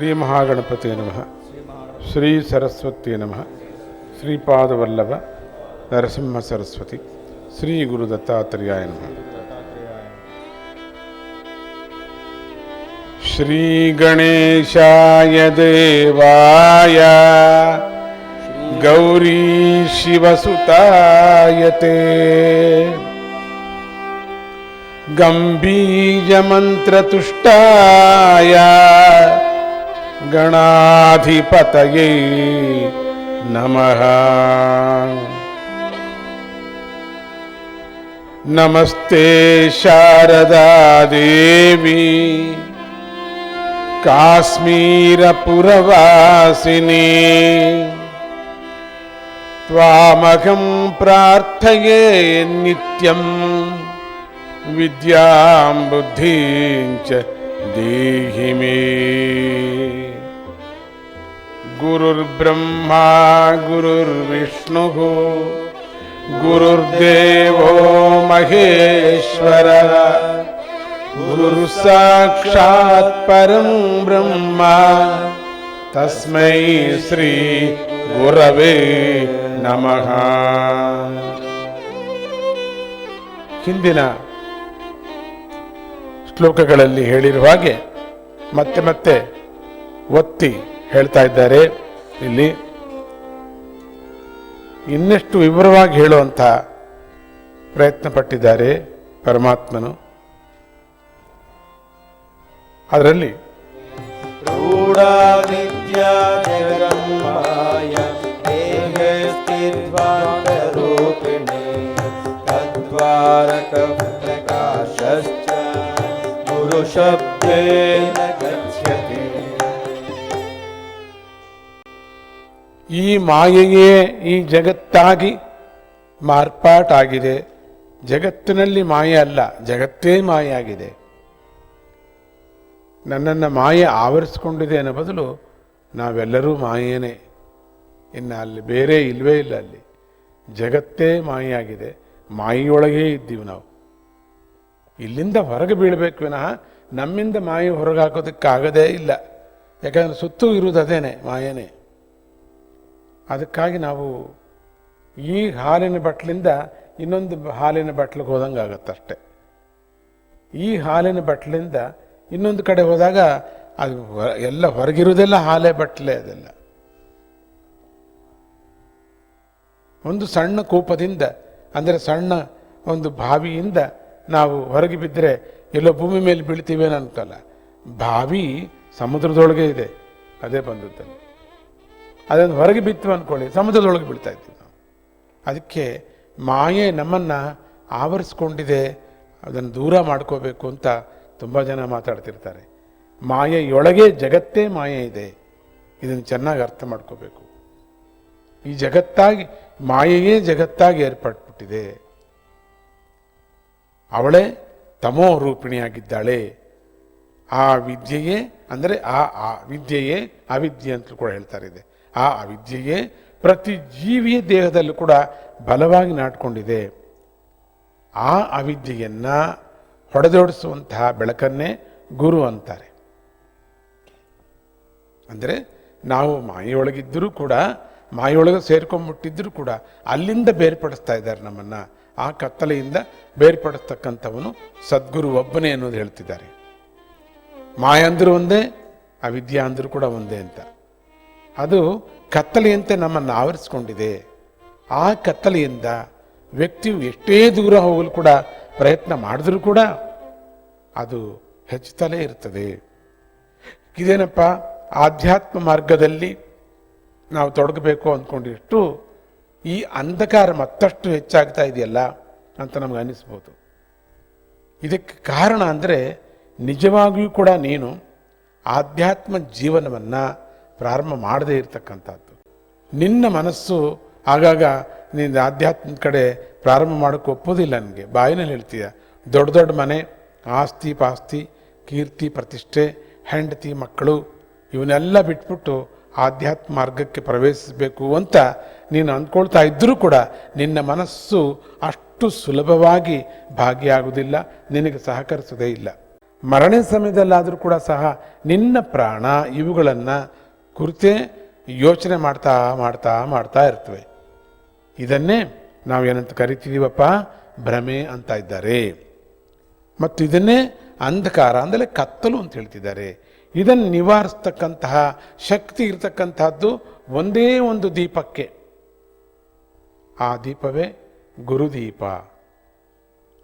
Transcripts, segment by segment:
ಶ್ರೀ ಮಹಾಗಣಪತಿ ನಮಃ ಶ್ರೀ ಸರಸ್ವತಿ ನಮಃ ಶ್ರೀಪಾದವಲ್ಲಭ ನರಸಿಂಹ ಸರಸ್ವತಿ ಶ್ರೀ ಗುರು ದತ್ತಾತ್ರೇಯಾಯ ನಮಃ ಶ್ರೀ ಗಣೇಶಾಯ ದೇವಾಯ ಗೌರಿ ಶಿವಸುತಾಯತೆ गम्बीजमन्त्रतुष्टाय गणाधिपतये नमः। नमस्ते शारदा देवी काश्मीरपुरवासिनी। त्वामहं प्रार्थये नित्यम् विद्यां बुद्धिं च देहि मे गुरुर्ब्रह्मा गुरुर्विष्णुः गुरुर्देवो महेश्वरः गुरुसाक्षात् परं ब्रह्म तस्मै श्री गुरवे नमः ಹಿಂದಿನ ಶ್ಲೋಕಗಳಲ್ಲಿ ಹೇಳಿರುವ ಹಾಗೆ ಮತ್ತೆ ಮತ್ತೆ ಒತ್ತಿ ಹೇಳ್ತಾ ಇದ್ದಾರೆ. ಇಲ್ಲಿ ಇನ್ನಷ್ಟು ವಿವರವಾಗಿ ಹೇಳುವಂಥ ಪ್ರಯತ್ನ ಪಟ್ಟಿದ್ದಾರೆ ಪರಮಾತ್ಮನು. ಅದರಲ್ಲಿ रूढा गुरुशब्देन गच्छति ಈ ಮಾಯೆಯೇ ಈ ಜಗತ್ತಾಗಿ ಮಾರ್ಪಾಟಾಗಿದೆ ಜಗತ್ತಿನಲ್ಲಿ ಮಾಯೆ ಅಲ್ಲ ಜಗತ್ತೇ ಮಾಯೆ ಆಗಿದೆ ನನ್ನನ್ನು ಮಾಯೆ ಆವರಿಸ್ಕೊಂಡಿದೆ ಅನ್ನೋ ಬದಲು ನಾವೆಲ್ಲರೂ ಮಾಯೇನೆ ಇನ್ನು ಅಲ್ಲಿ ಬೇರೆ ಇಲ್ವೇ ಇಲ್ಲ ಅಲ್ಲಿ ಜಗತ್ತೇ ಮಾಯೆಯಾಗಿದೆ ಮಾಯೆಯೊಳಗೇ ಇದ್ದೀವಿ ನಾವು ಇಲ್ಲಿಂದ ಹೊರಗೆ ಬೀಳಬೇಕು ವಿನಃ ನಮ್ಮಿಂದ ಮಾಯೆ ಹೊರಗೆ ಹಾಕೋದಕ್ಕಾಗದೇ ಇಲ್ಲ. ಯಾಕಂದ್ರೆ ಸುತ್ತೂ ಇರುವುದು ಅದೇನೆ, ಮಾಯೇನೆ. ಅದಕ್ಕಾಗಿ ನಾವು ಈ ಹಾಲಿನ ಬಟ್ಲಿಂದ ಇನ್ನೊಂದು ಹಾಲಿನ ಬಟ್ಲಿಗೆ ಹೋದಂಗೆ ಈ ಹಾಲಿನ ಬಟ್ಲಿಂದ ಇನ್ನೊಂದು ಕಡೆ ಹೋದಾಗ ಅದು ಎಲ್ಲ ಹೊರಗಿರೋದೆಲ್ಲ ಹಾಲೇ ಬಟ್ಲೆ ಅದೆಲ್ಲ. ಒಂದು ಸಣ್ಣ ಕೂಪದಿಂದ, ಅಂದರೆ ಸಣ್ಣ ಒಂದು ಬಾವಿಯಿಂದ ನಾವು ಹೊರಗೆ ಬಿದ್ದರೆ ಎಲ್ಲೋ ಭೂಮಿ ಮೇಲೆ ಬೀಳ್ತೀವಿ ಅಂತ ಅನ್ಕಲ್ಲ. ಬಾವಿ ಸಮುದ್ರದೊಳಗೆ ಇದೆ. ಅದೇ ಬಂದದ್ದು. ಅದನ್ನು ಹೊರಗೆ ಬಿತ್ತು ಅಂದ್ಕೊಳ್ಳಿ ಸಮುದ್ರದೊಳಗೆ ಬೀಳ್ತಾ ಇದ್ದೀವಿ ನಾವು. ಅದಕ್ಕೆ ಮಾಯೆ ನಮ್ಮನ್ನು ಆವರಿಸ್ಕೊಂಡಿದೆ. ಅದನ್ನು ದೂರ ಮಾಡ್ಕೋಬೇಕು ಅಂತ ತುಂಬ ಜನ ಮಾತಾಡ್ತಿರ್ತಾರೆ. ಮಾಯೆಯೊಳಗೆ ಜಗತ್ತೇ ಮಾಯೆ ಇದೆ. ಇದನ್ನು ಚೆನ್ನಾಗಿ ಅರ್ಥ ಮಾಡ್ಕೋಬೇಕು. ಈ ಜಗತ್ತಾಗಿ, ಮಾಯೆಯೇ ಜಗತ್ತಾಗಿ ಏರ್ಪಟ್ಬಿಟ್ಟಿದೆ. ಅವಳೇ ತಮೋ ರೂಪಿಣಿಯಾಗಿದ್ದಾಳೆ ಆ ವಿದ್ಯೆಯೇ ಅಂದರೆ ಆ ಆ ವಿದ್ಯೆಯೇ ಅವಿದ್ಯೆ ಅಂತಲೂ ಕೂಡ ಹೇಳ್ತಾರೆ ಇದೆ. ಆ ಅವಿದ್ಯೆಯೇ ಪ್ರತಿ ಜೀವಿಯ ದೇಹದಲ್ಲೂ ಕೂಡ ಬಲವಾಗಿ ನಾಟ್ಕೊಂಡಿದೆ. ಆ ಅವಿದ್ಯೆಯನ್ನು ಹೊಡೆದೋಡಿಸುವಂತಹ ಬೆಳಕನ್ನೇ ಗುರು ಅಂತಾರೆ. ಅಂದರೆ ನಾವು ಮಾಯೆಯೊಳಗಿದ್ದರೂ ಕೂಡ ಮಾಯೊಳಗೆ ಸೇರ್ಕೊಂಡ್ಬಿಟ್ಟಿದ್ದರೂ ಕೂಡ ಅಲ್ಲಿಂದ ಬೇರ್ಪಡಿಸ್ತಾ ಇದ್ದಾರೆ ನಮ್ಮನ್ನು. ಆ ಕತ್ತಲೆಯಿಂದ ಬೇರ್ಪಡತಕ್ಕಂಥವನು ಸದ್ಗುರು ಒಬ್ಬನೇ ಅನ್ನೋದು ಹೇಳ್ತಿದ್ದಾರೆ. ಮಾಯ ಅಂದರೂ ಒಂದೇ ಅವಿದ್ಯಾ ಅಂದರೂ ಕೂಡ ಒಂದೇ ಅಂತ. ಅದು ಕತ್ತಲೆಯಂತೆ ನಮ್ಮನ್ನು ಆವರಿಸ್ಕೊಂಡಿದೆ. ಆ ಕತ್ತಲೆಯಿಂದ ವ್ಯಕ್ತಿಯು ಎಷ್ಟೇ ದೂರ ಹೋಗಲು ಕೂಡ ಪ್ರಯತ್ನ ಮಾಡಿದ್ರೂ ಕೂಡ ಅದು ಹೆಚ್ಚುತ್ತಲೇ ಇರ್ತದೆ. ಇದೇನಪ್ಪ? ಆಧ್ಯಾತ್ಮ ಮಾರ್ಗದಲ್ಲಿ ನಾವು ತೊಡಗಬೇಕು ಅಂದ್ಕೊಂಡಿಷ್ಟು ಈ ಅಂಧಕಾರ ಮತ್ತಷ್ಟು ಹೆಚ್ಚಾಗ್ತಾ ಇದೆಯಲ್ಲ ಅಂತ ನಮ್ಗೆ ಅನ್ನಿಸ್ಬೋದು. ಇದಕ್ಕೆ ಕಾರಣ ಅಂದರೆ ನಿಜವಾಗಿಯೂ ಕೂಡ ನೀನು ಆಧ್ಯಾತ್ಮ ಜೀವನವನ್ನು ಪ್ರಾರಂಭ ಮಾಡದೇ ಇರತಕ್ಕಂಥದ್ದು. ನಿನ್ನ ಮನಸ್ಸು ಆಗಾಗ ನೀನು ಆಧ್ಯಾತ್ಮದ ಕಡೆ ಪ್ರಾರಂಭ ಮಾಡೋಕ್ಕೆ ಒಪ್ಪೋದಿಲ್ಲ ನನಗೆ. ಬಾಯಿನಲ್ಲಿ ಹೇಳ್ತೀಯ, ದೊಡ್ಡ ದೊಡ್ಡ ಮನೆ, ಆಸ್ತಿ ಪಾಸ್ತಿ, ಕೀರ್ತಿ, ಪ್ರತಿಷ್ಠೆ, ಹೆಂಡತಿ, ಮಕ್ಕಳು, ಇವನ್ನೆಲ್ಲ ಬಿಟ್ಬಿಟ್ಟು ಆಧ್ಯಾತ್ಮ ಮಾರ್ಗಕ್ಕೆ ಪ್ರವೇಶಿಸಬೇಕು ಅಂತ ನೀನು ಅಂದ್ಕೊಳ್ತಾ ಇದ್ದರೂ ಕೂಡ ನಿನ್ನ ಮನಸ್ಸು ಅಷ್ಟು ಸುಲಭವಾಗಿ ಭಾಗಿಯಾಗುವುದಿಲ್ಲ, ನಿನಗೆ ಸಹಕರಿಸೋದೇ ಇಲ್ಲ. ಮರಣ ಸಮಯದಲ್ಲಾದರೂ ಕೂಡ ಸಹ ನಿನ್ನ ಪ್ರಾಣ ಇವುಗಳನ್ನು ಕುರಿತೇ ಯೋಚನೆ ಮಾಡ್ತಾ ಮಾಡ್ತಾ ಮಾಡ್ತಾ ಇರ್ತವೆ. ಇದನ್ನೇ ನಾವು ಏನಂತ ಕರಿತಿದ್ದೀವಪ್ಪ ಭ್ರಮೆ ಅಂತ ಇದ್ದಾರೆ. ಮತ್ತು ಇದನ್ನೇ ಅಂಧಕಾರ, ಅಂದರೆ ಕತ್ತಲು ಅಂತ ಹೇಳ್ತಿದ್ದಾರೆ. ಇದನ್ನು ನಿವಾರಿಸ್ತಕ್ಕಂತಹ ಶಕ್ತಿ ಇರತಕ್ಕಂತಹದ್ದು ಒಂದೇ ಒಂದು ದೀಪಕ್ಕೆ. ಆ ದೀಪವೇ ಗುರುದೀಪ.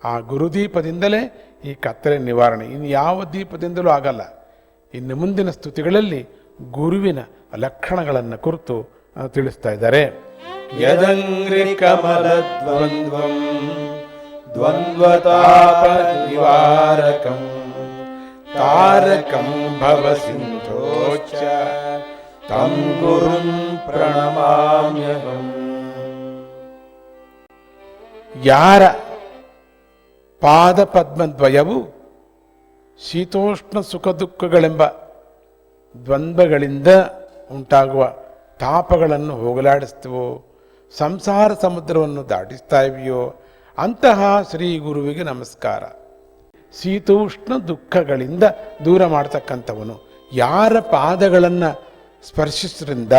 ಆ ಗುರುದೀಪದಿಂದಲೇ ಈ ಕತ್ತಲೆ ನಿವಾರಣೆ. ಇನ್ನು ಯಾವ ದೀಪದಿಂದಲೂ ಆಗಲ್ಲ. ಇನ್ನು ಮುಂದಿನ ಸ್ತುತಿಗಳಲ್ಲಿ ಗುರುವಿನ ಲಕ್ಷಣಗಳನ್ನು ಕುರಿತು ತಿಳಿಸ್ತಾ ಇದ್ದಾರೆ. ಯದಂಗ್ರಿ ಕಮಲ ದ್ವಂದ್ವಂ ದ್ವಂದ್ವತಾಪ ನಿವಾರಕಂ. तारकं भवसिन्धोश्च तं गुरुं प्रणमाम्यहम् ಯಾರ ಪಾದ ಪದ್ಮದ್ವಯವು ಶೀತೋಷ್ಣ ಸುಖ ದುಃಖಗಳೆಂಬ ದ್ವಂದ್ವಗಳಿಂದ ಉಂಟಾಗುವ ತಾಪಗಳನ್ನು ಹೋಗಲಾಡಿಸ್ತವೋ ಸಂಸಾರ ಸಮುದ್ರವನ್ನು ದಾಟಿಸ್ತಾ ಇವೆಯೋ ಅಂತಹ ಶ್ರೀ ಗುರುವಿಗೆ ನಮಸ್ಕಾರ ಶೀತೋಷ್ಣ ದುಃಖಗಳಿಂದ ದೂರ ಮಾಡ್ತಕ್ಕಂಥವನು. ಯಾರ ಪಾದಗಳನ್ನು ಸ್ಪರ್ಶಿಸೋದ್ರಿಂದ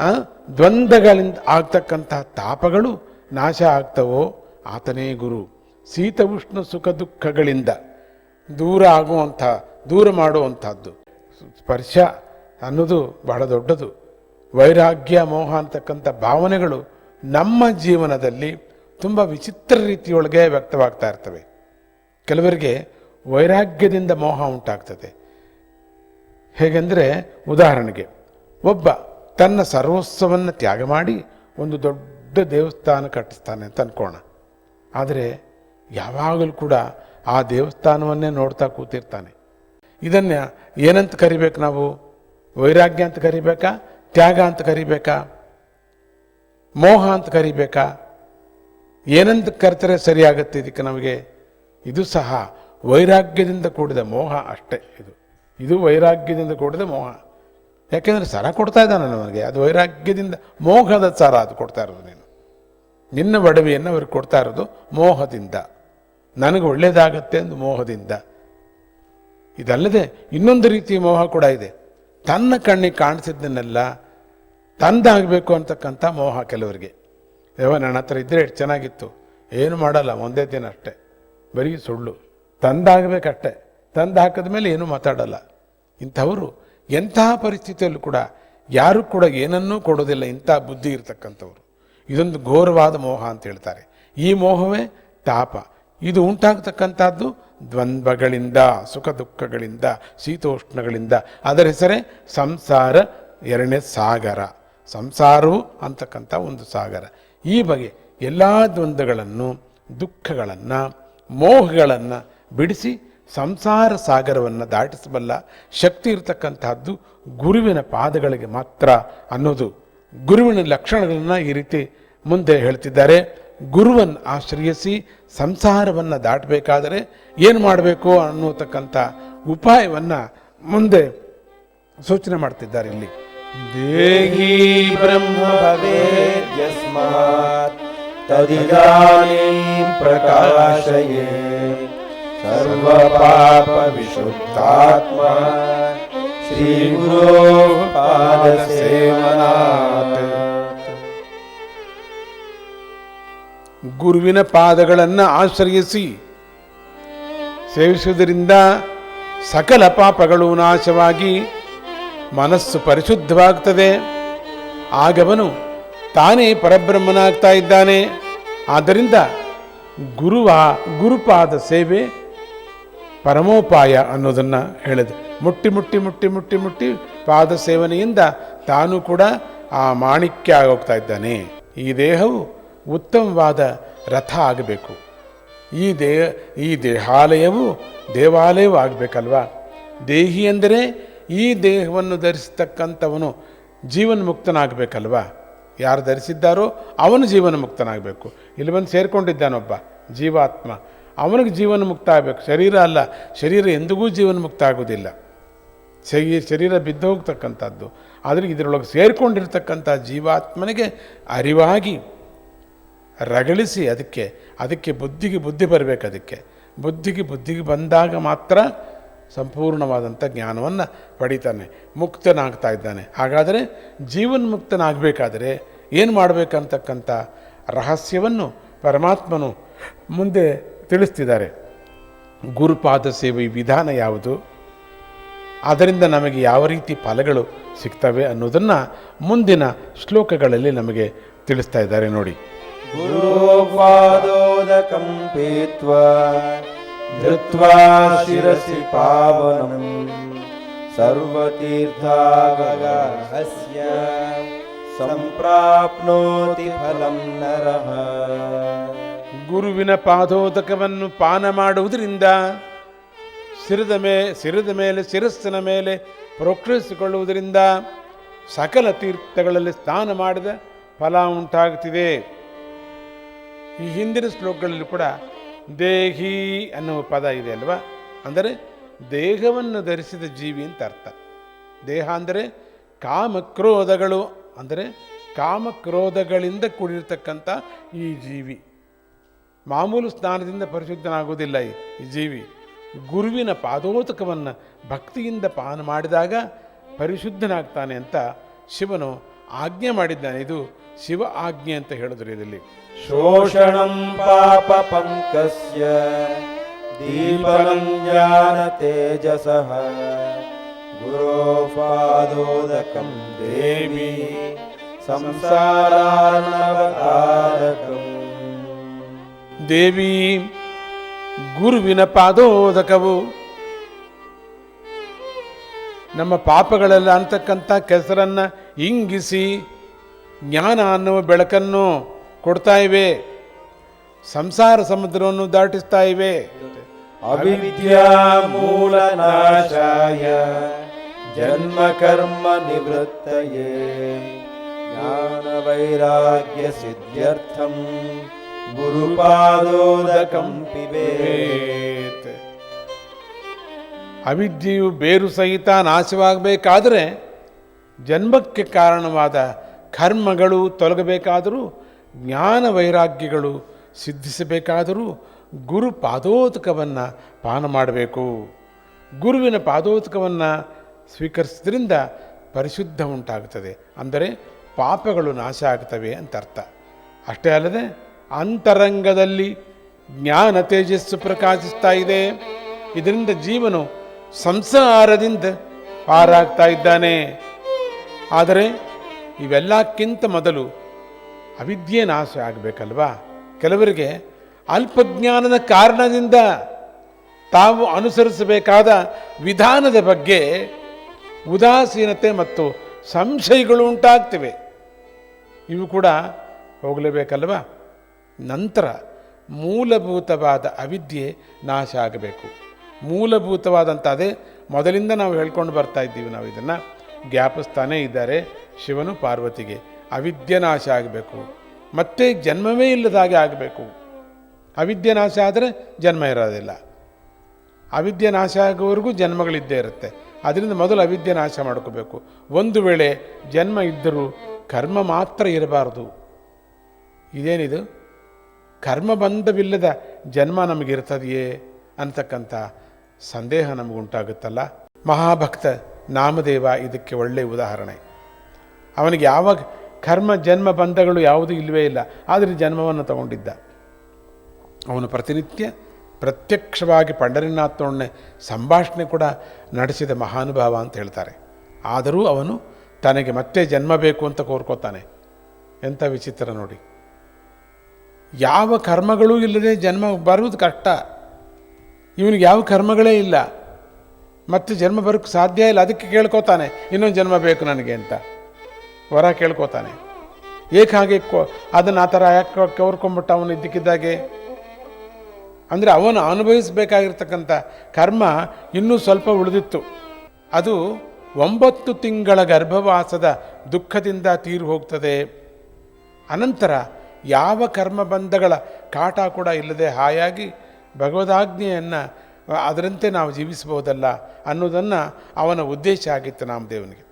ಆ, ದ್ವಂದ್ವಗಳಿಂದ ಆಗ್ತಕ್ಕಂತಹ ತಾಪಗಳು ನಾಶ ಆಗ್ತವೋ? ಆತನೇ ಗುರು ಶೀತ ಉಷ್ಣ ಸುಖ ದುಃಖಗಳಿಂದ ದೂರ ಆಗುವಂಥ ದೂರ ಮಾಡುವಂಥದ್ದು. ಸ್ಪರ್ಶ ಅನ್ನೋದು ಬಹಳ ದೊಡ್ಡದು. ವೈರಾಗ್ಯ ಮೋಹ ಅಂತಕ್ಕಂಥ ಭಾವನೆಗಳು ನಮ್ಮ ಜೀವನದಲ್ಲಿ ತುಂಬ ವಿಚಿತ್ರ ರೀತಿಯೊಳಗೆ ವ್ಯಕ್ತವಾಗ್ತಾ ಇರ್ತವೆ. ಕೆಲವರಿಗೆ ವೈರಾಗ್ಯದಿಂದ ಮೋಹ ಉಂಟಾಗ್ತದೆ. ಹೇಗೆಂದರೆ, ಉದಾಹರಣೆಗೆ, ಒಬ್ಬ ತನ್ನ ಸರ್ವಸ್ವವನ್ನು ತ್ಯಾಗ ಮಾಡಿ ಒಂದು ದೊಡ್ಡ ದೇವಸ್ಥಾನ ಕಟ್ಟಿಸ್ತಾನೆ ಅಂತ ಅನ್ಕೋಣ. ಆದರೆ, ಯಾವಾಗಲೂ ಕೂಡ ಆ ದೇವಸ್ಥಾನವನ್ನೇ ನೋಡ್ತಾ ಕೂತಿರ್ತಾನೆ. ಇದನ್ನು ಏನಂತ ಕರಿಬೇಕು ನಾವು? ವೈರಾಗ್ಯ ಅಂತ ಕರಿಬೇಕಾ? ತ್ಯಾಗ ಅಂತ ಕರಿಬೇಕಾ? ಮೋಹ ಅಂತ ಕರಿಬೇಕಾ? ಏನಂತ ಕರೆತರೆ ಸರಿಯಾಗುತ್ತೆ ಇದಕ್ಕೆ ನಮಗೆ? ಇದು ಸಹ ವೈರಾಗ್ಯದಿಂದ ಕೂಡಿದ ಮೋಹ ಅಷ್ಟೇ ಇದು. ಇದು ವೈರಾಗ್ಯದಿಂದ ಕೂಡಿದ ಮೋಹ. ಯಾಕೆಂದರೆ ಸರ ಕೊಡ್ತಾ ಇದ್ದಾನೆ ನನಗೆ ಅದು ವೈರಾಗ್ಯದಿಂದ, ಮೋಹದ ಸರ ಅದು ಕೊಡ್ತಾ ಇರೋದು ನೀನು. ನಿನ್ನ ಒಡವೆಯನ್ನು ಅವ್ರಿಗೆ ಕೊಡ್ತಾ ಇರೋದು ಮೋಹದಿಂದ. ನನಗೆ ಒಳ್ಳೇದಾಗತ್ತೆ ಅಂದು ಮೋಹದಿಂದ. ಇದಲ್ಲದೆ ಇನ್ನೊಂದು ರೀತಿಯ ಮೋಹ ಕೂಡ ಇದೆ. ತನ್ನ ಕಣ್ಣಿಗೆ ಕಾಣಿಸಿದ್ದನ್ನೆಲ್ಲ ತಂದಾಗಬೇಕು ಅಂತಕ್ಕಂಥ ಮೋಹ ಕೆಲವರಿಗೆ. ಯಾವ ನನ್ನ ಹತ್ರ ಇದ್ದರೆ ಚೆನ್ನಾಗಿತ್ತು. ಏನು ಮಾಡಲ್ಲ, ಒಂದೇ ದಿನ ಅಷ್ಟೇ. ಬರೀ ಸುಳ್ಳು. ತಂದಾಗಬೇಕಷ್ಟೆ ತಂದು ಹಾಕಿದ ಮೇಲೆ ಏನೂ ಮಾತಾಡಲ್ಲ. ಇಂಥವರು ಎಂತಹ ಪರಿಸ್ಥಿತಿಯಲ್ಲೂ ಕೂಡ ಯಾರು ಕೂಡ ಏನನ್ನೂ ಕೊಡೋದಿಲ್ಲ, ಇಂಥ ಬುದ್ಧಿ ಇರತಕ್ಕಂಥವ್ರು. ಇದೊಂದು ಘೋರವಾದ ಮೋಹ ಅಂತ ಹೇಳ್ತಾರೆ. ಈ ಮೋಹವೇ ತಾಪ. ಇದು ಉಂಟಾಗತಕ್ಕಂಥದ್ದು ದ್ವಂದ್ವಗಳಿಂದ, ಸುಖ ದುಃಖಗಳಿಂದ, ಶೀತೋಷ್ಣಗಳಿಂದ. ಅದರ ಹೆಸರೇ ಸಂಸಾರ ಎರಡನೇ ಸಾಗರ. ಸಂಸಾರವು ಅಂತಕ್ಕಂಥ ಒಂದು ಸಾಗರ. ಈ ಬಗೆ ಎಲ್ಲ ದ್ವಂದ್ವಗಳನ್ನು, ದುಃಖಗಳನ್ನು ಮೋಹಗಳನ್ನು ಬಿಡಿಸಿ ಸಂಸಾರ ಸಾಗರವನ್ನು ದಾಟಿಸಬಲ್ಲ ಶಕ್ತಿ ಇರತಕ್ಕಂತಹದ್ದು ಗುರುವಿನ ಪಾದಗಳಿಗೆ ಮಾತ್ರ ಅನ್ನೋದು ಗುರುವಿನ ಲಕ್ಷಣಗಳನ್ನು ಈ ರೀತಿ ಮುಂದೆ ಹೇಳ್ತಿದ್ದಾರೆ. ಗುರುವನ್ನು ಆಶ್ರಯಿಸಿ ಸಂಸಾರವನ್ನು ದಾಟಬೇಕಾದರೆ ಏನು ಮಾಡಬೇಕು ಅನ್ನೋತಕ್ಕಂಥ ಉಪಾಯವನ್ನು ಮುಂದೆ ಸೂಚನೆ ಮಾಡ್ತಿದ್ದಾರೆ ಇಲ್ಲಿ. ದೇಹಿ ಬ್ರಹ್ಮ ಯಸ್ಮಾತ್. तदिदानीं प्रकाशये सर्वपापविशुद्धात्मा श्रीगुरोः पादसेवनात् ಗುರುವಿನ ಪಾದಗಳನ್ನು ಆಶ್ರಯಿಸಿ ಸೇವಿಸುವುದರಿಂದ ಸಕಲ ಪಾಪಗಳು ನಾಶವಾಗಿ ಮನಸ್ಸು ಪರಿಶುದ್ಧವಾಗ್ತದೆ ಆಗವನು ತಾನೇ ಪರಬ್ರಹ್ಮನಾಗ್ತಾ ಇದ್ದಾನೆ. ಆದ್ದರಿಂದ ಗುರುವ, ಗುರುಪಾದ ಸೇವೆ ಪರಮೋಪಾಯ ಅನ್ನೋದನ್ನು ಹೇಳಿದೆ. ಮುಟ್ಟಿ ಮುಟ್ಟಿ ಮುಟ್ಟಿ ಮುಟ್ಟಿ ಮುಟ್ಟಿ ಪಾದ ಸೇವನೆಯಿಂದ ತಾನು ಕೂಡ ಆ ಮಾಣಿಕ್ಯ ಆಗೋಗ್ತಾ ಇದ್ದಾನೆ. ಈ ದೇಹವು ಉತ್ತಮವಾದ ರಥ ಆಗಬೇಕು. ಈ ದೇಹ, ಈ ದೇಹಾಲಯವು ದೇವಾಲಯವೂ ಆಗಬೇಕಲ್ವಾ? ದೇಹಿ ಅಂದರೆ ಈ ದೇಹವನ್ನು ಧರಿಸತಕ್ಕಂಥವನು ಜೀವನ ಮುಕ್ತನಾಗಬೇಕಲ್ವಾ ಯಾರು ಧರಿಸಿದ್ದಾರೋ ಅವನು ಜೀವನ ಮುಕ್ತನಾಗಬೇಕು. ಇಲ್ಲಿ ಬಂದು ಸೇರಿಕೊಂಡಿದ್ದಾನೊಬ್ಬ, ಜೀವಾತ್ಮ. ಅವನಿಗೆ ಜೀವನ ಮುಕ್ತ ಆಗಬೇಕು ಶರೀರ ಅಲ್ಲ, ಶರೀರ ಎಂದಿಗೂ ಜೀವನ ಮುಕ್ತ ಆಗೋದಿಲ್ಲ ಶರೀರ ಶರೀರ ಬಿದ್ದು ಹೋಗ್ತಕ್ಕಂಥದ್ದು. ಆದರೆ ಇದರೊಳಗೆ ಸೇರಿಕೊಂಡಿರ್ತಕ್ಕಂಥ ಜೀವಾತ್ಮನಿಗೆ ಅರಿವಾಗಿ ರಗಳಿಸಿ ಅದಕ್ಕೆ ಅದಕ್ಕೆ ಬುದ್ಧಿಗೆ ಬುದ್ಧಿ ಬರಬೇಕು ಅದಕ್ಕೆ. ಬುದ್ಧಿಗೆ ಬುದ್ಧಿಗೆ ಬಂದಾಗ ಮಾತ್ರ ಸಂಪೂರ್ಣವಾದಂಥ ಜ್ಞಾನವನ್ನು ಪಡಿತಾನೆ, ಮುಕ್ತನಾಗ್ತಾ ಇದ್ದಾನೆ. ಹಾಗಾದರೆ ಜೀವನ್ ಮುಕ್ತನಾಗಬೇಕಾದರೆ ಏನು ಮಾಡಬೇಕಂತಕ್ಕಂಥ ರಹಸ್ಯವನ್ನು ಪರಮಾತ್ಮನು ಮುಂದೆ ತಿಳಿಸ್ತಿದ್ದಾರೆ. ಗುರುಪಾದ ಸೇವೆ ವಿಧಾನ ಯಾವುದು? ಅದರಿಂದ ನಮಗೆ ಯಾವ ರೀತಿ ಫಲಗಳು ಸಿಗ್ತವೆ ಅನ್ನೋದನ್ನು ಮುಂದಿನ ಶ್ಲೋಕಗಳಲ್ಲಿ ನಮಗೆ ತಿಳಿಸ್ತಾ ಇದ್ದಾರೆ ನೋಡಿ. ಗುರುಪಾದೋದಕಂ ಕಂಪೇತ್ವ धृत्वा शिरसि पावनं सर्वतीर्थागगाहस्य सम्प्राप्नोति फलं नरः ಗುರುವಿನ ಪಾದೋದಕವನ್ನು ಪಾನ ಮಾಡುವುದರಿಂದ ಸಿರದ ಮೇ ಸಿರದ ಮೇಲೆ ಶಿರಸ್ಸಿನ ಮೇಲೆ ಪ್ರೋಕ್ಷಿಸಿಕೊಳ್ಳುವುದರಿಂದ ಸಕಲ ತೀರ್ಥಗಳಲ್ಲಿ ಸ್ನಾನ ಮಾಡಿದ ಫಲ ಉಂಟಾಗುತ್ತಿದೆ ಈ ಹಿಂದಿನ ಶ್ಲೋಕಗಳಲ್ಲಿ ಕೂಡ ದೇಹಿ ಅನ್ನುವ ಪದ ಇದೆ ಅಲ್ವಾ? ಅಂದರೆ ದೇಹವನ್ನು ಧರಿಸಿದ ಜೀವಿ ಅಂತ ಅರ್ಥ. ದೇಹ ಅಂದರೆ ಕಾಮಕ್ರೋಧಗಳು, ಅಂದರೆ ಕಾಮಕ್ರೋಧಗಳಿಂದ ಕೂಡಿರ್ತಕ್ಕಂಥ ಈ ಜೀವಿ. ಮಾಮೂಲು ಸ್ನಾನದಿಂದ ಪರಿಶುದ್ಧನಾಗುವುದಿಲ್ಲ ಈ ಈ ಜೀವಿ. ಗುರುವಿನ ಪಾದೋತಕವನ್ನು ಭಕ್ತಿಯಿಂದ ಪಾನ ಮಾಡಿದಾಗ ಪರಿಶುದ್ಧನಾಗ್ತಾನೆ ಅಂತ ಶಿವನು ಆಜ್ಞೆ ಮಾಡಿದ್ದಾನೆ. ಇದು ಶಿವ ಆಜ್ಞೆ ಅಂತ ಹೇಳಿದ್ರು ಇದರಲ್ಲಿ. ಶೋಷಣಂ ಪಾಪ ಪಂಕಸ್ಯ ದೀಪಲಂ ತೇಜಸ ಗುರೋಪಾದೋದಕಂ ದೇವಿ ಸಂಸಾರಾರ್ಣವತಾರಕಂ ದೇವಿ ಗುರುವಿನ ಪಾದೋದಕವು. ನಮ್ಮ ಪಾಪಗಳೆಲ್ಲ ಅಂತಕ್ಕಂಥ ಕೆಸರನ್ನು ಹಿಂಗಿಸಿ ಜ್ಞಾನ ಅನ್ನುವ ಬೆಳಕನ್ನು ಕೊಡ್ತಾ ಇವೆ. ಸಂಸಾರ ಸಮುದ್ರವನ್ನು ದಾಟಿಸ್ತಾ ಇವೆ. ಅವಿದ್ಯಾ ಮೂಲನಾಶಾಯ ಜನ್ಮ ಕರ್ಮ ನಿವೃತ್ತಯೇ. ಜ್ಞಾನ ವೈರಾಗ್ಯ ಸಿದ್ಧ್ಯರ್ಥಂ. ಗುರುಪಾದೋದಕಂ ಅವಿದ್ಯೆಯು ಬೇರು ಸಹಿತ ನಾಶವಾಗಬೇಕಾದ್ರೆ ಜನ್ಮಕ್ಕೆ ಕಾರಣವಾದ ಕರ್ಮಗಳು ತೊಲಗಬೇಕಾದರೂ, ಜ್ಞಾನ ವೈರಾಗ್ಯಗಳು ಸಿದ್ಧಿಸಬೇಕಾದರೂ ಗುರು ಪಾದೋದಕವನ್ನು ಪಾನ ಮಾಡಬೇಕು. ಗುರುವಿನ ಪಾದೋತಕವನ್ನು ಸ್ವೀಕರಿಸಿದ್ರಿಂದ ಪರಿಶುದ್ಧ ಉಂಟಾಗುತ್ತದೆ. ಅಂದರೆ ಪಾಪಗಳು ನಾಶ ಆಗ್ತವೆ ಅಂತ ಅರ್ಥ. ಅಷ್ಟೇ ಅಲ್ಲದೆ ಅಂತರಂಗದಲ್ಲಿ ಜ್ಞಾನ ತೇಜಸ್ಸು ಪ್ರಕಾಶಿಸ್ತಾ ಇದೆ. ಇದರಿಂದ ಜೀವನು ಸಂಸಾರದಿಂದ ಪಾರಾಗ್ತಾ ಇದ್ದಾನೆ. ಆದರೆ ಇವೆಲ್ಲಕ್ಕಿಂತ ಮೊದಲು ಅವಿದ್ಯೆ ನಾಶ ಆಗಬೇಕಲ್ವಾ? ಕೆಲವರಿಗೆ ಅಲ್ಪಜ್ಞಾನದ ಕಾರಣದಿಂದ ತಾವು ಅನುಸರಿಸಬೇಕಾದ ವಿಧಾನದ ಬಗ್ಗೆ ಉದಾಸೀನತೆ ಮತ್ತು ಸಂಶಯಗಳು ಉಂಟಾಗ್ತಿವೆ. ಇವು ಕೂಡ ಹೋಗಲೇಬೇಕಲ್ವಾ? ನಂತರ ಮೂಲಭೂತವಾದ ಅವಿದ್ಯೆ ನಾಶ ಆಗಬೇಕು. ಮೂಲಭೂತವಾದಂಥ ಅದೇ ಮೊದಲಿಂದ ನಾವು ಹೇಳ್ಕೊಂಡು ಬರ್ತಾ ಇದ್ದೀವಿ ನಾವು ಇದನ್ನು. ಜ್ಞಾಪಿಸ್ತಾನೇ ಇದ್ದಾರೆ ಶಿವನು ಪಾರ್ವತಿಗೆ. ಅವಿದ್ಯೆ ನಾಶ ಆಗಬೇಕು. ಮತ್ತೆ ಜನ್ಮವೇ ಇಲ್ಲದ ಹಾಗೆ ಆಗಬೇಕು. ಅವಿದ್ಯನಾಶ ಆದರೆ ಜನ್ಮ ಇರೋದಿಲ್ಲ. ಅವಿದ್ಯೆ ನಾಶ ಆಗೋವರೆಗೂ ಜನ್ಮಗಳಿದ್ದೇ ಇರುತ್ತೆ. ಅದರಿಂದ ಮೊದಲು ಅವಿದ್ಯೆ ನಾಶ ಮಾಡ್ಕೋಬೇಕು. ಒಂದು ವೇಳೆ ಜನ್ಮ ಇದ್ದರೂ ಕರ್ಮ ಮಾತ್ರ ಇರಬಾರದು. ಇದೇನಿದು? ಕರ್ಮ ಬಂಧವಿಲ್ಲದ ಜನ್ಮ ನಮಗಿರ್ತದೆಯೇ? ಅಂತಕ್ಕಂಥ ಸಂದೇಹ ನಮಗುಂಟಾಗುತ್ತಲ್ಲ. ಮಹಾಭಕ್ತ ನಾಮದೇವ ಇದಕ್ಕೆ ಒಳ್ಳೆಯ ಉದಾಹರಣೆ. ಅವನಿಗೆ ಯಾವ ಕರ್ಮ, ಜನ್ಮ ಬಂಧಗಳು ಯಾವುದೂ ಇಲ್ಲವೇ ಇಲ್ಲ, ಆದರೆ ಜನ್ಮವನ್ನು ತಗೊಂಡಿದ್ದ. ಅವನು ಪ್ರತಿನಿತ್ಯ ಪ್ರತ್ಯಕ್ಷವಾಗಿ ಪಂಡರಿನಾಥನೊಡನೆ ಸಂಭಾಷಣೆ ಕೂಡ ನಡೆಸಿದ ಮಹಾನುಭಾವ ಅಂತ ಹೇಳ್ತಾರೆ. ಆದರೂ ಅವನು ತನಗೆ ಮತ್ತೆ ಜನ್ಮ ಬೇಕು ಅಂತ ಕೋರ್ಕೋತಾನೆ. ಎಂಥ ವಿಚಿತ್ರ ನೋಡಿ. ಯಾವ ಕರ್ಮಗಳೂ ಇಲ್ಲದೆ ಜನ್ಮ ಬರುವುದು ಕಷ್ಟ. ಇವನಿಗೆ ಯಾವ ಕರ್ಮಗಳೇ ಇಲ್ಲ. ಮತ್ತೆ ಜನ್ಮ ಬರೋಕ್ಕೆ ಸಾಧ್ಯ ಇಲ್ಲ, ಅದಕ್ಕೆ ಕೇಳ್ಕೋತಾನೆ, ಇನ್ನೊಂದು ಜನ್ಮ ಬೇಕು ನನಗೆ ಅಂತ. ವರ ಕೇಳ್ಕೋತಾನೆ. ಏಕೆ ಹಾಗೆ ಕೋ, ಅದನ್ನು ಆ ಥರ ಯಾಕೆ ಕೋರ್ಕೊಂಬಿಟ್ಟ ಅವನು ಇದ್ದಕ್ಕಿದ್ದಾಗೆ? ಅಂದರೆ ಅವನು ಅನುಭವಿಸಬೇಕಾಗಿರ್ತಕ್ಕಂಥ ಕರ್ಮ ಇನ್ನೂ ಸ್ವಲ್ಪ ಉಳಿದಿತ್ತು. ಅದು ಒಂಬತ್ತು ತಿಂಗಳ ಗರ್ಭವಾಸದ ದುಃಖದಿಂದ ತೀರು ಹೋಗ್ತದೆ. ಅನಂತರ ಯಾವ ಕರ್ಮಬಂಧಗಳ ಕಾಟ ಕೂಡ ಇಲ್ಲದೆ ಹಾಯಾಗಿ ಭಗವದಾಜ್ಞೆಯನ್ನು ಅದರಂತೆ ನಾವು ಜೀವಿಸಬಹುದಲ್ಲ ಅನ್ನೋದನ್ನು ಅವನ ಉದ್ದೇಶ ಆಗಿತ್ತು ನಾಮದೇವನಿಗೆ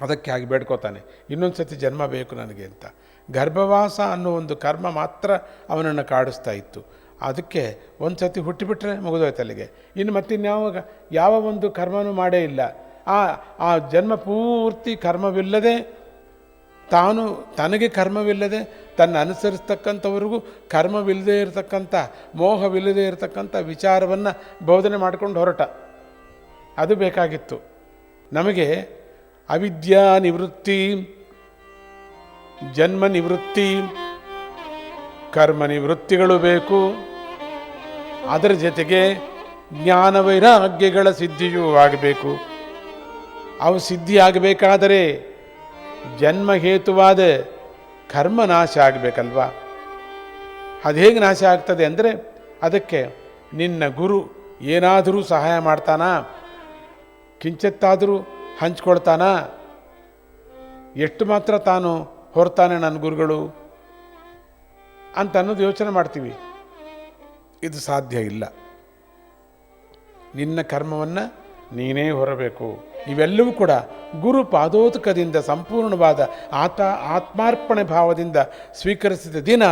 ಅದಕ್ಕೆ ಆಗಿ ಬೇಡ್ಕೋತಾನೆ ಇನ್ನೊಂದು ಸತಿ ಜನ್ಮ ಬೇಕು ನನಗೆ ಅಂತ. ಗರ್ಭವಾಸ ಅನ್ನೋ ಒಂದು ಕರ್ಮ ಮಾತ್ರ ಅವನನ್ನು ಕಾಡಿಸ್ತಾ ಇತ್ತು. ಅದಕ್ಕೆ ಒಂದು ಸತಿ ಹುಟ್ಟಿಬಿಟ್ರೆ ಮುಗಿದೋಯ್ತು ಅಲ್ಲಿಗೆ ಇನ್ನು ಮತ್ತಿನ್ಯಾವಾಗ ಯಾವ ಒಂದು ಕರ್ಮನೂ ಮಾಡೇ ಇಲ್ಲ. ಆ ಆ ಜನ್ಮ ಪೂರ್ತಿ ಕರ್ಮವಿಲ್ಲದೆ ತಾನು ತನಗೆ ಕರ್ಮವಿಲ್ಲದೆ ತನ್ನ ಅನುಸರಿಸ್ತಕ್ಕಂಥವ್ರಿಗೂ ಕರ್ಮವಿಲ್ಲದೆ ಇರತಕ್ಕಂಥ, ಮೋಹವಿಲ್ಲದೆ ಇರತಕ್ಕಂಥ ವಿಚಾರವನ್ನು ಬೋಧನೆ ಮಾಡಿಕೊಂಡು ಹೊರಟ. ಅದು ಬೇಕಾಗಿತ್ತು. ನಮಗೆ ಅವಿದ್ಯಾ ನಿವೃತ್ತಿ, ಜನ್ಮ ನಿವೃತ್ತಿ, ಕರ್ಮ ನಿವೃತ್ತಿಗಳು ಬೇಕು. ಅದರ ಜೊತೆಗೆ ಜ್ಞಾನ ವೈರಾಗ್ಯಗಳ ಸಿದ್ಧಿಯೂ ಆಗಬೇಕು. ಅವು ಸಿದ್ಧಿ ಆಗಬೇಕಾದರೆ ಜನ್ಮ ಹೇತುವಾದ ಕರ್ಮ ನಾಶ ಆಗಬೇಕಲ್ವಾ? ಅದು ಹೇಗೆ ನಾಶ ಆಗ್ತದೆ ಅಂದರೆ ಅದಕ್ಕೆ ನಿನ್ನ ಗುರು ಏನಾದರೂ ಸಹಾಯ ಮಾಡ್ತಾನಾ? ಕಿಂಚತ್ತಾದರೂ ಹಂಚ್ಕೊಳ್ತಾನಾ? ಎಷ್ಟು ಮಾತ್ರ ತಾನು ಹೊರತಾನೆ ನನ್ನ ಗುರುಗಳು ಅಂತ ಅನ್ನೋದು ಯೋಚನೆ ಮಾಡ್ತೀವಿ. ಇದು ಸಾಧ್ಯ ಇಲ್ಲ. ನಿನ್ನ ಕರ್ಮವನ್ನು ನೀನೇ ಹೊರಬೇಕು. ಇವೆಲ್ಲವೂ ಕೂಡ ಗುರು ಪಾದೋತಕದಿಂದ ಸಂಪೂರ್ಣವಾದ ಆತ ಆತ್ಮಾರ್ಪಣೆ ಭಾವದಿಂದ ಸ್ವೀಕರಿಸಿದ ದಿನ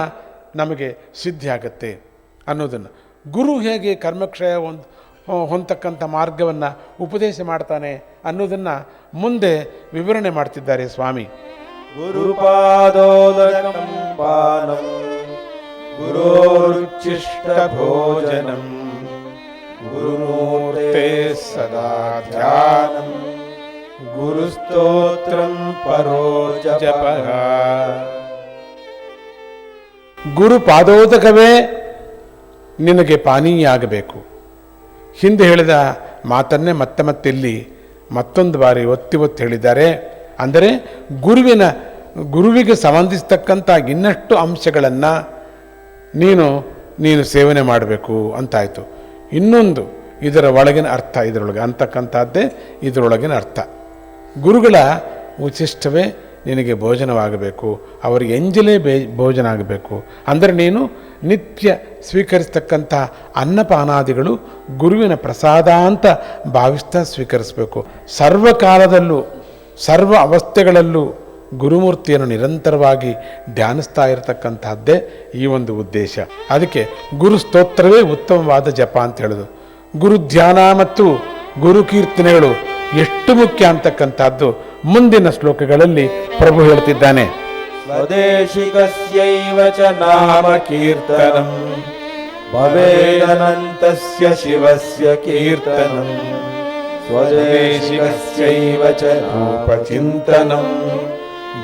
ನಮಗೆ ಸಿದ್ಧಿಯಾಗತ್ತೆ ಅನ್ನೋದನ್ನು. ಗುರು ಹೇಗೆ ಕರ್ಮಕ್ಷಯ ಒಂದು ಹೊಂತಕ್ಕಂಥ ಮಾರ್ಗವನ್ನು ಉಪದೇಶ ಮಾಡ್ತಾನೆ ಅನ್ನೋದನ್ನು ಮುಂದೆ ವಿವರಣೆ ಮಾಡ್ತಿದ್ದಾರೆ ಸ್ವಾಮಿ. ಗುರುಪಾದೋದಕಂ ಪಾನಂ ಭೋಜನಂ गुरुमूर्ते सदा ध्यानं गुरुस्तोत्रं परो जपः ಗುರು ಪಾದೋದಕವೇ ನಿನಗೆ ಪಾನೀಯ ಆಗಬೇಕು ಹಿಂದೆ ಹೇಳಿದ ಮಾತನ್ನೇ ಮತ್ತೆ ಮತ್ತೆ ಇಲ್ಲಿ ಮತ್ತೊಂದು ಬಾರಿ ಒತ್ತಿ ಒತ್ತಿ ಹೇಳಿದ್ದಾರೆ ಅಂದರೆ ಗುರುವಿನ ಗುರುವಿಗೆ ಸಂಬಂಧಿಸ್ತಕ್ಕಂಥ ಇನ್ನಷ್ಟು ಅಂಶಗಳನ್ನು ನೀನು ನೀನು ಸೇವನೆ ಮಾಡಬೇಕು ಅಂತಾಯಿತು ಇನ್ನೊಂದು, ಇದರ ಒಳಗಿನ ಅರ್ಥ ಇದರೊಳಗೆ, ಅಂತಕ್ಕಂಥದ್ದೇ ಇದರೊಳಗಿನ ಅರ್ಥ. ಗುರುಗಳ ಉಚಿಷ್ಟವೇ ನಿನಗೆ ಭೋಜನವಾಗಬೇಕು ಅವರಿಗೆ ಎಂಜಲೇ ಬೇ ಭೋಜನ ಆಗಬೇಕು ಅಂದರೆ ನೀನು ನಿತ್ಯ ಸ್ವೀಕರಿಸ್ತಕ್ಕಂಥ ಅನ್ನಪಾನಾದಿಗಳು ಗುರುವಿನ ಪ್ರಸಾದ ಅಂತ ಭಾವಿಸ್ತಾ ಸ್ವೀಕರಿಸಬೇಕು. ಸರ್ವಕಾಲದಲ್ಲೂ, ಸರ್ವ ಅವಸ್ಥೆಗಳಲ್ಲೂ ಗುರುಮೂರ್ತಿಯನ್ನು ನಿರಂತರವಾಗಿ ಧ್ಯಾನಿಸ್ತಾ ಇರತಕ್ಕಂತಹದ್ದೇ ಈ ಒಂದು ಉದ್ದೇಶ. ಅದಕ್ಕೆ ಗುರು ಸ್ತೋತ್ರವೇ ಉತ್ತಮವಾದ ಜಪ ಅಂತ ಹೇಳೋದು. ಗುರು ಧ್ಯಾನ ಮತ್ತು ಗುರು ಕೀರ್ತನೆಗಳು ಎಷ್ಟು ಮುಖ್ಯ ಅಂತಕ್ಕಂಥದ್ದು ಮುಂದಿನ ಶ್ಲೋಕಗಳಲ್ಲಿ ಪ್ರಭು ಹೇಳ್ತಿದ್ದಾನೆ ಭವೇದನಂತಸ್ಯ ಶಿವಸ್ಯ ಕೀರ್ತನಂ, ಸ್ವದೇಶಿಕಸ್ಯೈವ ಚ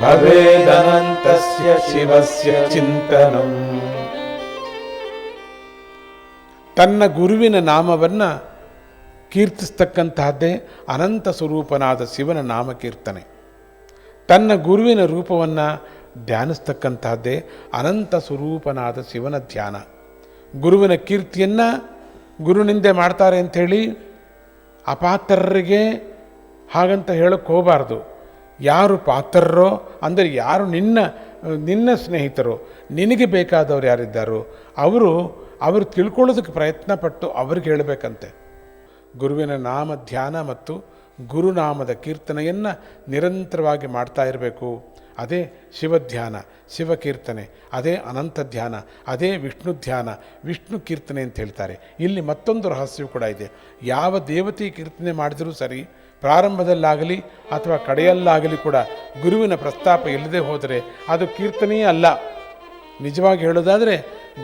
भवेदनन्तस्य शिवस्य चिन्तनम् ತನ್ನ ಗುರುವಿನ ನಾಮವನ್ನು ಕೀರ್ತಿಸ್ತಕ್ಕಂತಹದ್ದೇ ಅನಂತ ಸ್ವರೂಪನಾದ ಶಿವನ ನಾಮ ಕೀರ್ತನೆ ತನ್ನ ಗುರುವಿನ ರೂಪವನ್ನು ಧ್ಯಾನಿಸ್ತಕ್ಕಂತಹದ್ದೇ ಅನಂತ ಸ್ವರೂಪನಾದ ಶಿವನ ಧ್ಯಾನ ಗುರುವಿನ ಕೀರ್ತಿಯನ್ನು ಗುರುನಿಂದೆ ಮಾಡ್ತಾರೆ ಅಂಥೇಳಿ ಅಪಾತ್ರರಿಗೆ ಹಾಗಂತ ಹೇಳಕ್ಕೆ ಹೋಗಬಾರ್ದು ಯಾರು ಪಾತ್ರರೋ, ಅಂದರೆ ಯಾರು ನಿನ್ನ ನಿನ್ನ ಸ್ನೇಹಿತರು, ನಿನಗೆ ಬೇಕಾದವರು ಯಾರಿದ್ದಾರೋ, ಅವರು ಅವರು ತಿಳ್ಕೊಳ್ಳೋದಕ್ಕೆ ಪ್ರಯತ್ನ ಪಟ್ಟು ಅವ್ರಿಗೆ ಹೇಳಬೇಕಂತೆ. ಗುರುವಿನ ನಾಮ ಧ್ಯಾನ ಮತ್ತು ಗುರುನಾಮದ ಕೀರ್ತನೆಯನ್ನು ನಿರಂತರವಾಗಿ ಮಾಡ್ತಾ ಇರಬೇಕು. ಅದೇ ಶಿವಧ್ಯಾನ ಶಿವಕೀರ್ತನೆ ಅದೇ ಅನಂತ ಧ್ಯಾನ, ಅದೇ ವಿಷ್ಣು ಧ್ಯಾನ, ವಿಷ್ಣು ಕೀರ್ತನೆ ಅಂತ ಹೇಳ್ತಾರೆ. ಇಲ್ಲಿ ಮತ್ತೊಂದು ರಹಸ್ಯವು ಕೂಡ ಇದೆ. ಯಾವ ದೇವತೆ ಕೀರ್ತನೆ ಮಾಡಿದರೂ ಸರಿ ಪ್ರಾರಂಭದಲ್ಲಾಗಲಿ ಅಥವಾ ಕಡೆಯಲ್ಲಾಗಲಿ ಕೂಡ ಗುರುವಿನ ಪ್ರಸ್ತಾಪ ಇಲ್ಲದೆ ಹೋದರೆ ಅದು ಕೀರ್ತನೆಯೇ ಅಲ್ಲ. ನಿಜವಾಗಿ ಹೇಳೋದಾದರೆ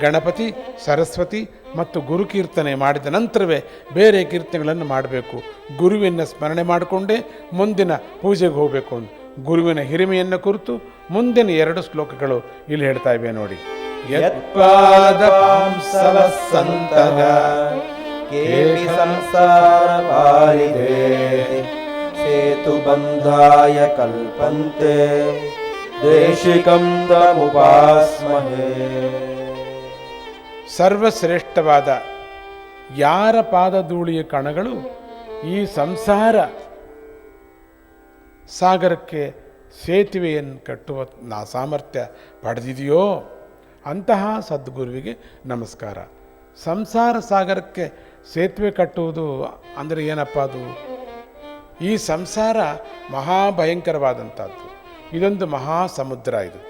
ಗಣಪತಿ, ಸರಸ್ವತಿ ಮತ್ತು ಗುರು ಕೀರ್ತನೆ ಮಾಡಿದ ನಂತರವೇ ಬೇರೆ ಕೀರ್ತನೆಗಳನ್ನು ಮಾಡಬೇಕು. ಗುರುವಿನ ಸ್ಮರಣೆ ಮಾಡಿಕೊಂಡೇ ಮುಂದಿನ ಪೂಜೆಗೆ ಹೋಗಬೇಕು ಅಂತ ಗುರುವಿನ ಹಿರಿಮೆಯನ್ನು ಕುರಿತು ಮುಂದಿನ ಎರಡು ಶ್ಲೋಕಗಳು ಇಲ್ಲಿ ಹೇಳ್ತಾ ಇವೆ ನೋಡಿ. केऽपि संसारपारिदे सेतुबन्धाय कल्पन्ते देशिकं तमुपास्महे ಸರ್ವಶ್ರೇಷ್ಠವಾದ ಯಾರ ಪಾದಧೂಳಿಯ ಕಣಗಳು ಈ ಸಂಸಾರ ಸಾಗರಕ್ಕೆ ಸೇತುವೆಯನ್ನು ಕಟ್ಟುವ ನಾ ಸಾಮರ್ಥ್ಯ ಪಡೆದಿದೆಯೋ ಅಂತಹ ಸದ್ಗುರುವಿಗೆ ನಮಸ್ಕಾರ ಸಂಸಾರ ಸಾಗರಕ್ಕೆ ಸೇತುವೆ ಕಟ್ಟುವುದು ಅಂದರೆ ಏನಪ್ಪ ಅದು? ಈ ಸಂಸಾರ ಮಹಾಭಯಂಕರವಾದಂಥದ್ದು. ಇದೊಂದು ಮಹಾ ಸಮುದ್ರ ಇದು.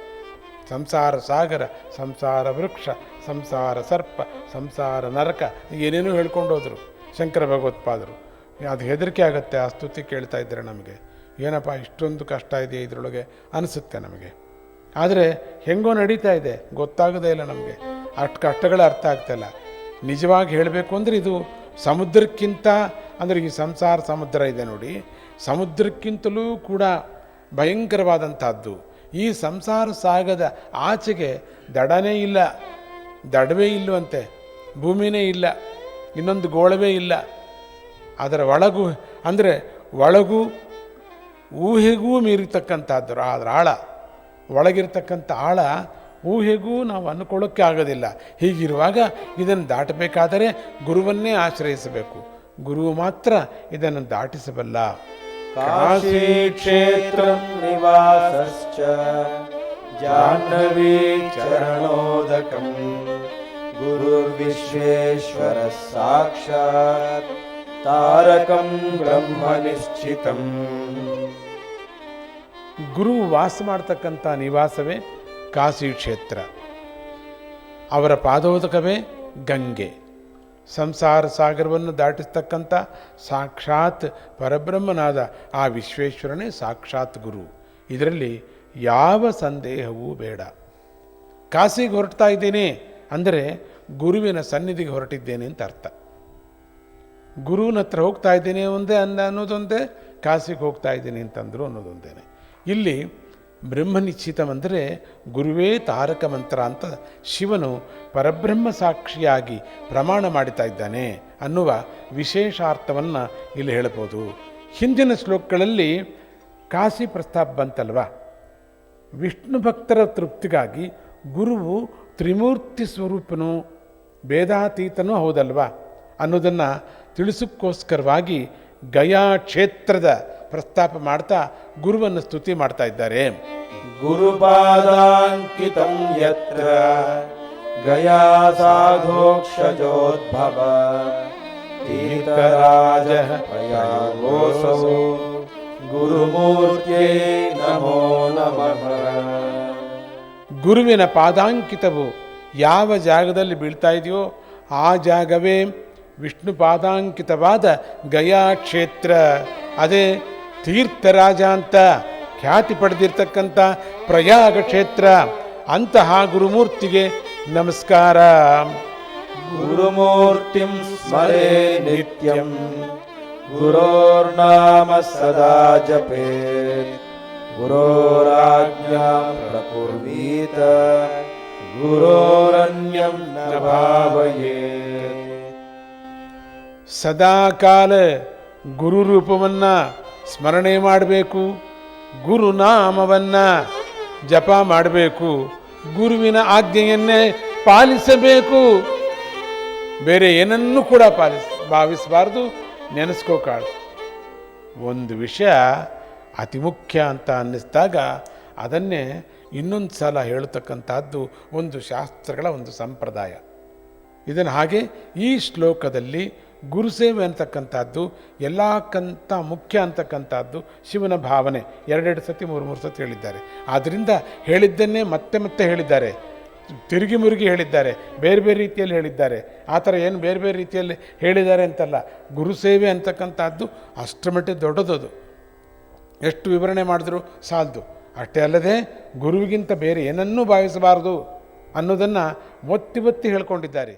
ಸಂಸಾರ ಸಾಗರ, ಸಂಸಾರ ವೃಕ್ಷ, ಸಂಸಾರ ಸರ್ಪ, ಸಂಸಾರ ನರಕ, ಏನೇನೋ ಹೇಳ್ಕೊಂಡು ಹೋದರು. ಶಂಕರ ಭಗವತ್ಪಾದರು. ಅದು ಹೆದರಿಕೆ ಆಗುತ್ತೆ, ಆ ಸ್ತುತಿ ಕೇಳ್ತಾ ಇದ್ದರೆ ನಮಗೆ? ಏನಪ್ಪ, ಇಷ್ಟೊಂದು ಕಷ್ಟ ಇದೆಯಾ ಇದರೊಳಗೆ? ಅನಿಸುತ್ತೆ ನಮಗೆ. ಆದರೆ ಹೆಂಗೋ ನಡೀತಾ ಇದೆ, ಗೊತ್ತಾಗೋದೇ ಇಲ್ಲ ನಮಗೆ. ಅಷ್ಟು ಕಷ್ಟಗಳು ಅರ್ಥ ಆಗ್ತಾಯಿಲ್ಲ ನಿಜವಾಗಿ ಹೇಳಬೇಕು ಅಂದರೆ ಇದು ಸಮುದ್ರಕ್ಕಿಂತ, ಅಂದರೆ ಈ ಸಂಸಾರ ಸಮುದ್ರ ಇದೆ ನೋಡಿ, ಸಮುದ್ರಕ್ಕಿಂತಲೂ ಕೂಡ ಭಯಂಕರವಾದಂಥದ್ದು. ಈ ಸಂಸಾರ ಸಾಗದ ಆಚೆಗೆ ದಡನೇ ಇಲ್ಲ, ದಡವೇ ಇಲ್ಲವಂತೆ, ಭೂಮಿನೇ ಇಲ್ಲ, ಇನ್ನೊಂದು ಗೋಳವೇ ಇಲ್ಲ. ಅದರ ಒಳಗೂ, ಅಂದರೆ ಒಳಗೂ ಊಹೆಗೂ ಮೀರಿರ್ತಕ್ಕಂಥದ್ದು ಅದರ ಆಳ, ಒಳಗಿರ್ತಕ್ಕಂಥ ಆಳ ಊಹೆಗೂ ನಾವು ಅಂದ್ಕೊಳ್ಳೋಕ್ಕೆ ಆಗೋದಿಲ್ಲ. ಹೀಗಿರುವಾಗ ಇದನ್ನು ದಾಟಬೇಕಾದರೆ ಗುರುವನ್ನೇ ಆಶ್ರಯಿಸಬೇಕು. ಗುರು ಮಾತ್ರ ಇದನ್ನು ದಾಟಿಸಬಲ್ಲ. ಕಾಶಿ ಕ್ಷೇತ್ರ ನಿವಾಸಶ್ಚ. ಜಾಹ್ನವಿ ಚರಣೋದಕಂ. ಗುರುರ್ವಿಶ್ವೇಶ್ವರ ಸಾಕ್ಷಾತ್ ತಾರಕಂ ಬ್ರಹ್ಮ ನಿಶ್ಚಿತಂ ಗುರು ವಾಸ ಮಾಡ್ತಕ್ಕಂಥ ನಿವಾಸವೇ ಕಾಶಿ ಕ್ಷೇತ್ರ. ಅವರ ಪಾದೋದಕವೇ ಗಂಗೆ. ಸಂಸಾರ ಸಾಗರವನ್ನು ದಾಟಿಸ್ತಕ್ಕಂಥ ಸಾಕ್ಷಾತ್ ಪರಬ್ರಹ್ಮನಾದ ಆ ವಿಶ್ವೇಶ್ವರನೇ ಸಾಕ್ಷಾತ್ ಗುರು. ಇದರಲ್ಲಿ ಯಾವ ಸಂದೇಹವೂ ಬೇಡ. ಕಾಶಿಗೆ ಹೊರಡ್ತಾ ಇದ್ದೇನೆ ಅಂದರೆ ಗುರುವಿನ ಸನ್ನಿಧಿಗೆ ಹೊರಟಿದ್ದೇನೆ ಅಂತ ಅರ್ಥ. ಗುರುವಿನ ಹತ್ರ ಹೋಗ್ತಾ ಇದ್ದೇನೆ ಒಂದೇ ಅಂದ ಅನ್ನೋದೊಂದೇ, ಕಾಶಿಗೆ ಹೋಗ್ತಾ ಇದ್ದೀನಿ ಅಂತಂದರು ಅನ್ನೋದೊಂದೇನೆ. ಇಲ್ಲಿ ಬ್ರಹ್ಮನಿಶ್ಚಿತವೆಂದರೆ ಗುರುವೇ ತಾರಕ ಮಂತ್ರ ಅಂತ ಶಿವನು ಪರಬ್ರಹ್ಮ ಸಾಕ್ಷಿಯಾಗಿ ಪ್ರಮಾಣ ಮಾಡುತ್ತಾ ಇದ್ದಾನೆ ಅನ್ನುವ ವಿಶೇಷಾರ್ಥವನ್ನು ಇಲ್ಲಿ ಹೇಳ್ಬೋದು ಹಿಂದಿನ ಶ್ಲೋಕಗಳಲ್ಲಿ ಕಾಶಿ ಪ್ರಸ್ತಾಪ ಬಂತಲ್ವ? ವಿಷ್ಣು ಭಕ್ತರ ತೃಪ್ತಿಗಾಗಿ ಗುರುವು ತ್ರಿಮೂರ್ತಿ ಸ್ವರೂಪನು ಭೇದಾತೀತನೂ ಹೌದಲ್ವಾ ಅನ್ನೋದನ್ನು ತಿಳಿಸೋಕ್ಕೋಸ್ಕರವಾಗಿ ಗಯಾ ಕ್ಷೇತ್ರದ ಪ್ರಸ್ತಾಪ ಮಾಡ್ತಾ ಗುರುವನ್ನು ಸ್ತುತಿ ಮಾಡ್ತಾ ಇದ್ದಾರೆ. ಗುರುಪಾದಾಂಕಿತಂ ಯತ್ರ ಗಯಾ ಸಾಧೋಕ್ಷೋದ್ಭವ ತೀರ್ಥರಾಜ ಗುರುಮೂರ್ತಿ ನಮೋ ನಮಃ. ಗುರುವಿನ ಪಾದಾಂಕಿತವು ಯಾವ ಜಾಗದಲ್ಲಿ ಬೀಳ್ತಾ ಇದೆಯೋ ಆ ಜಾಗವೇ ವಿಷ್ಣು ಪಾದಾಂಕಿತವಾದ ಗಯಾ ಕ್ಷೇತ್ರ. ಅದೇ ತೀರ್ಥರಾಜ ಅಂತ ಖ್ಯಾತಿ ಪಡೆದಿರ್ತಕ್ಕಂಥ ಪ್ರಯಾಗ ಕ್ಷೇತ್ರ ಅಂತಹ ಗುರುಮೂರ್ತಿಗೆ ನಮಸ್ಕಾರ. ಗುರುಮೂರ್ತಿಂ ಸ್ಮರೇ ನಿತ್ಯಂ. ಗುರೋರ್ನಾಮ ಸದಾ ಜಪೇ. ಗುರೋರಾಜ್ಞಾಂ ಪ್ರಕುರ್ವೀತ. ಗುರೋರನ್ಯಂ ನ ಭಾವಯೇ. ಸದಾಕಾಲ ಗುರು ರೂಪವನ್ನು ಸ್ಮರಣೆ ಮಾಡಬೇಕು, ಗುರುನಾಮವನ್ನು ಜಪ ಮಾಡಬೇಕು, ಗುರುವಿನ ಆಜ್ಞೆಯನ್ನೇ ಪಾಲಿಸಬೇಕು. ಬೇರೆ ಏನನ್ನೂ ಕೂಡ ಪಾಲಿಸ, ಭಾವಿಸಬಾರ್ದು ನೆನೆಸ್ಕೋಕಾಳು ಒಂದು ವಿಷಯ ಅತಿ ಮುಖ್ಯ ಅಂತ ಅನ್ನಿಸಿದಾಗ ಅದನ್ನೇ ಇನ್ನೊಂದು ಸಲ ಹೇಳ್ತಕ್ಕಂಥದ್ದು ಒಂದು ಶಾಸ್ತ್ರಗಳ ಒಂದು ಸಂಪ್ರದಾಯ. ಇದನ್ನು ಹಾಗೆ ಈ ಶ್ಲೋಕದಲ್ಲಿ ಗುರುಸೇವೆ ಅಂತಕ್ಕಂಥದ್ದು ಎಲ್ಲಕ್ಕಿಂತ ಮುಖ್ಯ ಅಂತಕ್ಕಂಥದ್ದು ಶಿವನ ಭಾವನೆ. ಎರಡೆರಡು ಸತಿ, ಮೂರು ಮೂರು ಸತಿ ಹೇಳಿದ್ದಾರೆ. ಆದ್ದರಿಂದ ಹೇಳಿದ್ದನ್ನೇ ಮತ್ತೆ ಮತ್ತೆ ಹೇಳಿದ್ದಾರೆ. ತಿರುಗಿ ಮುರುಗಿ ಹೇಳಿದ್ದಾರೆ. ಬೇರೆ ಬೇರೆ ರೀತಿಯಲ್ಲಿ ಹೇಳಿದ್ದಾರೆ. ಆ ಥರ ಏನು ಬೇರೆ ಬೇರೆ ರೀತಿಯಲ್ಲಿ ಹೇಳಿದ್ದಾರೆ ಅಂತಲ್ಲ. ಗುರುಸೇವೆ ಅಂತಕ್ಕಂಥದ್ದು ಅಷ್ಟರ ಮಟ್ಟಿಗೆ ದೊಡ್ಡದದು. ಎಷ್ಟು ವಿವರಣೆ ಮಾಡಿದ್ರು ಸಾಲದು. ಅಷ್ಟೇ ಅಲ್ಲದೆ ಗುರುವಿಗಿಂತ ಬೇರೆ ಏನನ್ನೂ ಭಾವಿಸಬಾರದು ಅನ್ನೋದನ್ನು ಒತ್ತಿ ಒತ್ತಿ ಹೇಳ್ಕೊಂಡಿದ್ದಾರೆ.